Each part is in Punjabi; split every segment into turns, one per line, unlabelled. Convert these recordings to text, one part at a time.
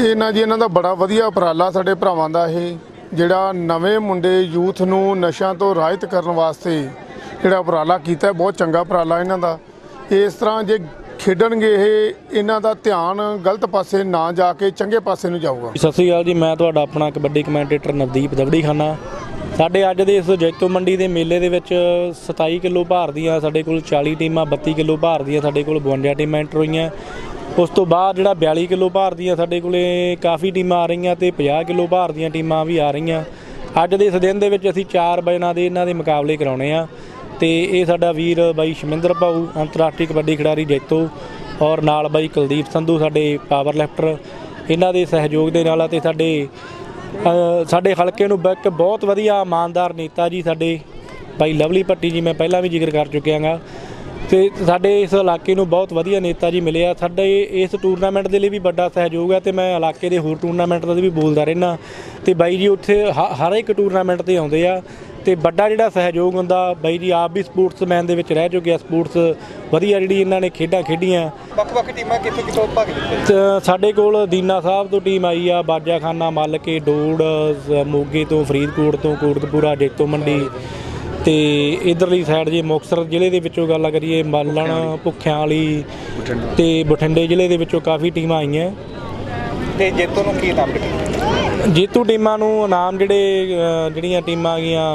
ਇਹ ਨਾ ਜੀ ਇਹਨਾਂ ਦਾ ਬੜਾ ਵਧੀਆ ਉਪਰਾਲਾ ਸਾਡੇ ਭਰਾਵਾਂ ਦਾ ਇਹ, ਜਿਹੜਾ ਨਵੇਂ ਮੁੰਡੇ ਯੂਥ ਨੂੰ ਨਸ਼ਿਆਂ ਤੋਂ ਰਾਹਿਤ ਕਰਨ ਵਾਸਤੇ ਜਿਹੜਾ ਉਪਰਾਲਾ ਕੀਤਾ ਬਹੁਤ ਚੰਗਾ ਉਪਰਾਲਾ ਇਹਨਾਂ ਦਾ। ਇਸ ਤਰ੍ਹਾਂ ਜੇ ਖੇਡਣਗੇ ਇਹ, ਇਹਨਾਂ ਦਾ ਧਿਆਨ ਗਲਤ ਪਾਸੇ ਨਾ ਜਾ ਕੇ ਚੰਗੇ ਪਾਸੇ ਨੂੰ ਜਾਊਗਾ।
ਸਤਿ ਸ਼੍ਰੀ ਅਕਾਲ ਜੀ, ਮੈਂ ਤੁਹਾਡਾ ਆਪਣਾ ਕਬੱਡੀ ਕਮੈਂਟੇਟਰ ਨਵਦੀਪ ਦਵੜੀ ਖਾਨਾ ਸਾਡੇ ਅੱਜ ਦੇ ਇਸ ਜੈਤੋ ਮੰਡੀ ਦੇ ਮੇਲੇ ਦੇ ਵਿੱਚ 27 ਕਿਲੋ ਭਾਰ ਦੀਆਂ ਸਾਡੇ ਕੋਲ 40 ਟੀਮਾਂ 32 ਕਿਲੋ ਭਾਰ ਦੀਆਂ ਸਾਡੇ ਕੋਲ 52 ਟੀਮਾਂ ਐਂਟਰ ਹੋਈਆਂ। ਉਸ ਤੋਂ ਬਾਅਦ ਜਿਹੜਾ 42 ਕਿਲੋ ਭਾਰ ਦੀਆਂ ਸਾਡੇ ਕੋਲੇ ਕਾਫੀ ਟੀਮਾਂ ਆ ਰਹੀਆਂ ਤੇ 50 ਕਿਲੋ ਭਾਰ ਦੀਆਂ ਟੀਮਾਂ ਵੀ ਆ ਰਹੀਆਂ। ਅੱਜ ਦੇ ਇਸ ਦਿਨ ਦੇ ਵਿੱਚ ਅਸੀਂ 4 ਵਜਨਾਂ ਦੇ ਇਹਨਾਂ ਦੇ ਮੁਕਾਬਲੇ ਕਰਾਉਣੇ ਆ ਤੇ ਇਹ ਸਾਡਾ ਵੀਰ ਬਾਈ ਸ਼ਮਿੰਦਰ ਭਾਊ, ਅੰਤਰਰਾਸ਼ਟਰੀ ਕਬੱਡੀ ਖਿਡਾਰੀ ਜੈਤੋ ਔਰ ਨਾਲ ਬਾਈ ਕੁਲਦੀਪ ਸੰਧੂ, ਸਾਡੇ ਪਾਵਰ ਲਿਫਟਰ ਇਹਨਾਂ ਦੇ ਸਹਿਯੋਗ ਦੇ ਨਾਲ ਅਤੇ ਸਾਡੇ ਸਾਡੇ ਹਲਕੇ ਨੂੰ ਬ- ਇੱਕ ਬਹੁਤ ਵਧੀਆ ਇਮਾਨਦਾਰ ਨੇਤਾ ਜੀ ਸਾਡੇ ਭਾਈ ਲਵਲੀ ਭੱਟੀ ਜੀ ਮੈਂ ਪਹਿਲਾਂ ਵੀ ਜ਼ਿਕਰ ਕਰ ਚੁੱਕਿਆ ਗਾ ਤੇ ਸਾਡੇ ਇਸ ਇਲਾਕੇ ਨੂੰ ਬਹੁਤ ਵਧੀਆ ਨੇਤਾ ਜੀ ਮਿਲੇ ਆ। ਸਾਡੇ ਇਸ ਟੂਰਨਾਮੈਂਟ ਦੇ ਲਈ ਵੀ ਵੱਡਾ ਸਹਿਯੋਗ ਹੈ ਤੇ ਮੈਂ ਇਲਾਕੇ ਦੇ ਹੋਰ ਟੂਰਨਾਮੈਂਟ ਦਾ ਵੀ ਬੋਲਦਾ ਰਹਿਣਾ ਤੇ ਬਾਈ ਜੀ ਉੱਥੇ ਹਰ ਇੱਕ ਟੂਰਨਾਮੈਂਟ ਤੇ ਆਉਂਦੇ ਆ ਤੇ ਵੱਡਾ ਜਿਹੜਾ ਸਹਿਯੋਗ ਹੁੰਦਾ ਬਾਈ ਜੀ ਆਪ ਵੀ ਸਪੋਰਟਸਮੈਨ ਦੇ ਵਿੱਚ ਰਹਿ ਚੁੱਕੇ ਆ। ਸਪੋਰਟਸ ਵਧੀਆ ਜਿਹੜੀ ਇਹਨਾਂ ਨੇ ਖੇਡਾਂ ਖੇਡੀਆਂ।
ਵੱਖ-ਵੱਖ ਟੀਮਾਂ ਕਿੱਥੋਂ ਕਿੱਥੋਂ ਭਾਗ ਲਿੱਤੇ?
ਸਾਡੇ ਕੋਲ ਦੀਨਾ ਸਾਹਿਬ ਤੋਂ ਟੀਮ ਆਈ ਆ ਬਾਜਾਖਾਨਾ ਮੱਲ ਕੇ ਡੋੜ ਮੋਗੇ ਤੋਂ ਫਰੀਦਕੋਟ ਤੋਂ ਕੋਟਕਪੂਰਾ ਜੈਤੋ ਮੰਡੀ। ਤੇ ਇਧਰਲੀ ਸਾਈਡ ਜੇ ਮੁਕਤਸਰ ਜ਼ਿਲ੍ਹੇ ਦੇ ਵਿੱਚੋਂ ਗੱਲ ਕਰੀਏ ਮਾਲਣ ਭੁੱਖਿਆਂ ਵਾਲੀ ਤੇ ਬਠਿੰਡੇ ਜ਼ਿਲ੍ਹੇ ਦੇ ਵਿੱਚੋਂ ਕਾਫੀ ਟੀਮਾਂ ਆਈਆਂ।
ਤੇ ਜੇਤੂ ਨੂੰ ਕੀ ਨਾਮ ਦਿੱਤਾ
ਜੇਤੂ ਟੀਮਾਂ ਨੂੰ ਇਨਾਮ ਜਿਹੜੇ ਜਿਹੜੀਆਂ ਟੀਮਾਂ ਗਈਆਂ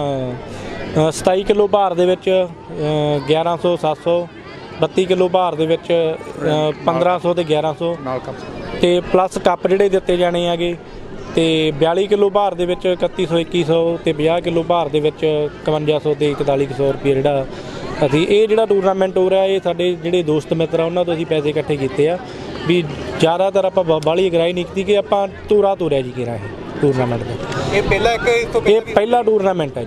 ਅ, 27 ਕਿਲੋ ਭਾਰ ਦੇ ਵਿੱਚ ਅ, 1100 700 32 ਕਿਲੋ ਭਾਰ ਦੇ ਵਿੱਚ ਅ, 1500 ਤੇ 1100
ਨਾਲ ਕੰਮ।
ਤੇ ਪਲੱਸ ਕੱਪ ਜਿਹੜੇ ਦਿੱਤੇ ਜਾਣੇ ਆਗੇ ਤੇ 42 ਕਿਲੋ ਭਾਰ ਦੇ ਵਿੱਚ 3100 2100 ਤੇ 50 ਕਿਲੋ ਭਾਰ ਦੇ ਵਿੱਚ 5100 ਤੇ 4100 ਰੁਪਏ ਜਿਹੜਾ ਅਸੀਂ ਇਹ ਜਿਹੜਾ ਟੂਰਨਾਮੈਂਟ ਹੋ ਰਿਹਾ ਇਹ ਸਾਡੇ ਜਿਹੜੇ ਦੋਸਤ ਮਿੱਤਰ ਆ ਉਹਨਾਂ ਤੋਂ ਅਸੀਂ ਪੈਸੇ ਇਕੱਠੇ ਕੀਤੇ ਆ। ਵੀ ਜ਼ਿਆਦਾਤਰ ਆਪਾਂ ਬ- ਬਾਹਲੀ ਅਗਰਾਈ ਨਹੀਂ ਕੀਤੀ ਕਿ ਆਪਾਂ ਤੂਰਾ ਤੁਰਿਆ ਜੀ ਕਿਰਾ ਇਹ ਟੂਰਨਾਮੈਂਟ ਦਾ
ਇਹ ਪਹਿਲਾ ਇੱਕ ਇਸ ਤੋਂ
ਇਹ ਪਹਿਲਾ ਟੂਰਨਾਮੈਂਟ ਹੈ